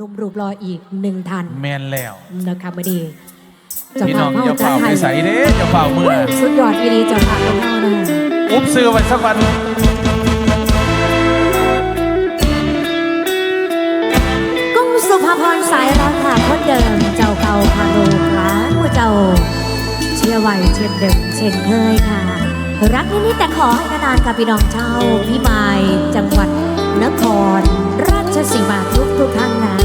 หนุ่มรูปรออีกหนึ่งทันแมนแล้วนะคะมาดีพี่น้องอย่าจัเฝ้าไปใส่เด้อย่าเฝ้าเมื่อสุดยอดอีรีเจ้าภาพของเรานะอุ๊บซื้อไว้สักวันกุ้งสุภาพรสายรักค่ะคนเดิมเจ้าเก่าพาโลขาผู้เจ้า เชื่อไว้เช่นเดิมเช่นเคยค่ะ รักนี้นี่แต่ขอให้นานๆกับพี่น้องเจ้าพี่มายจังหวัดนคร ราชสีมาทุกทุกๆท่านนะ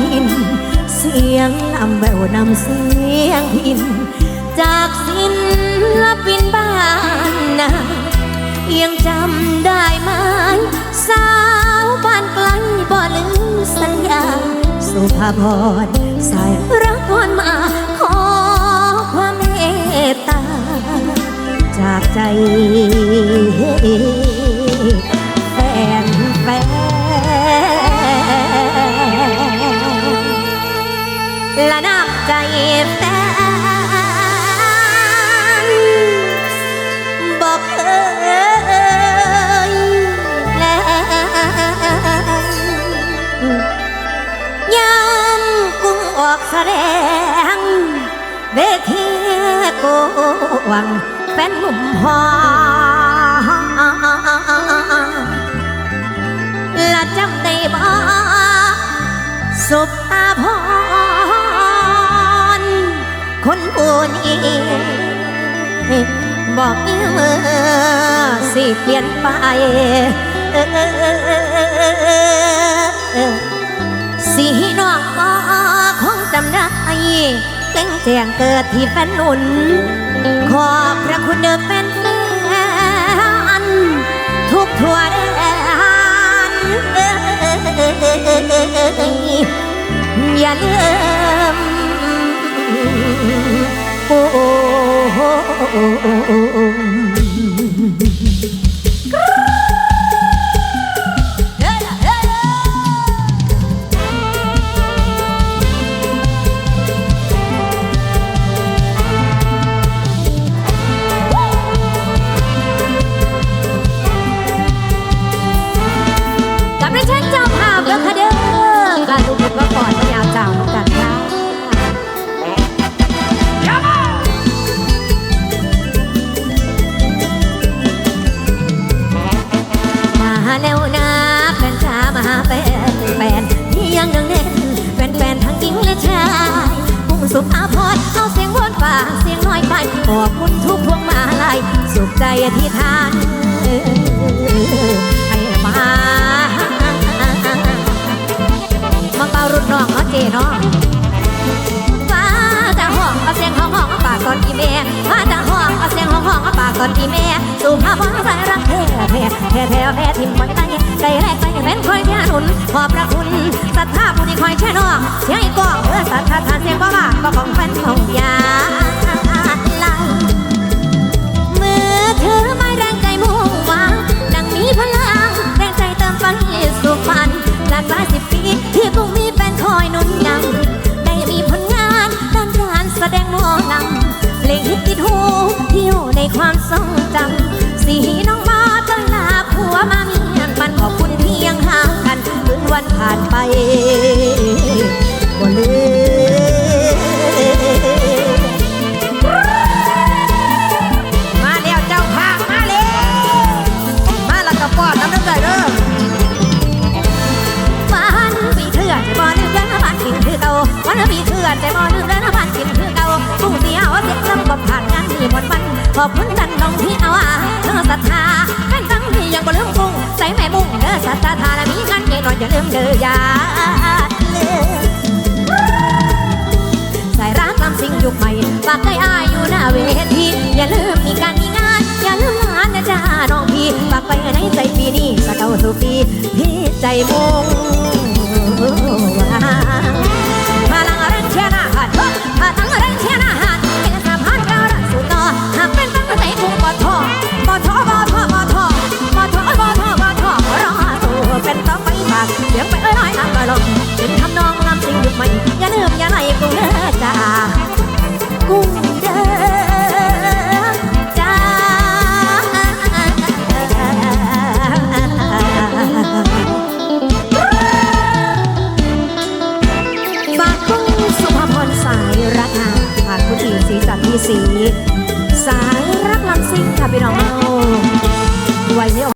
ทิน เสียงลำแววนำเสียงพิน จากศิลปินบ้านนายังจำได้ไหมสาวบ้านไกลบ่ลืมสัญญา สุภาพรสายรักวนมา ขอความเมตตา จากใจ กวางแฟนหนุ่มพอและจำได้บ่สุภาพรคนผู้นี้บอกเมื่อสิเปลี่ยนไปสีน้องก็คงจำได้ เต้งแจงเกิดที่แฟนหนุน ขอบพระคุณเด้อแฟนอัน ทุกทั่วแดนอย่าลืมโอ้ พุ่งสุภาพรเอาเสียงวนฝ่าเสียงน้อยไปขอบคุณทุกพวงมาลัยสุขใจที่ทานให้มามาเป่ารุ่นน้องเนาะเจเนาะฟ้าจะห้องเอาเสียงห้องห้องเอาปากก่อนที่แม่ฟ้าจะห้องเอาเสียงห้องห้องเอาปากก่อนที่แม่สู่ภาพว่าสายรักแท้แท้แท้แท้ท้ทิมไว้ได้ ใจแรกไปแฟนคอยแช่หนุนขอบพระคุณศรัทธาผู้ที่คอยแช่น้องเสียงอีกกองเมื่อศรัทธาทานเสียงบ้าบ้าก็ของแฟนของยา วันปีเถื่อนจะบ่ลืมเดินผ่านกินคือเก่าผู้เสียวเสียงลำบ่ผ่านงานมีหมดวันขอบคุณท่านน้องที่เอาอะเธอศรัทธาแฟนตั้งที่ยังบ่ลืมกุ้งใส่แม่บุ้งเด้อศรัทธาและมีงานเก่งหน่อยอย่าลืมเด้ออย่าลืมสายรักลำสิ่งยุคใหม่ฝากใจอายอยู่หน้าเวทีอย่าลืมมีการมีงาน อย่าลืมงานนะจ้าน้องพี่ฝากไปในใจปีนี้สะเก่าสู่ปีพี่ใจมุ่ง สี สายรักลังซิ่งค่ะพี่น้อง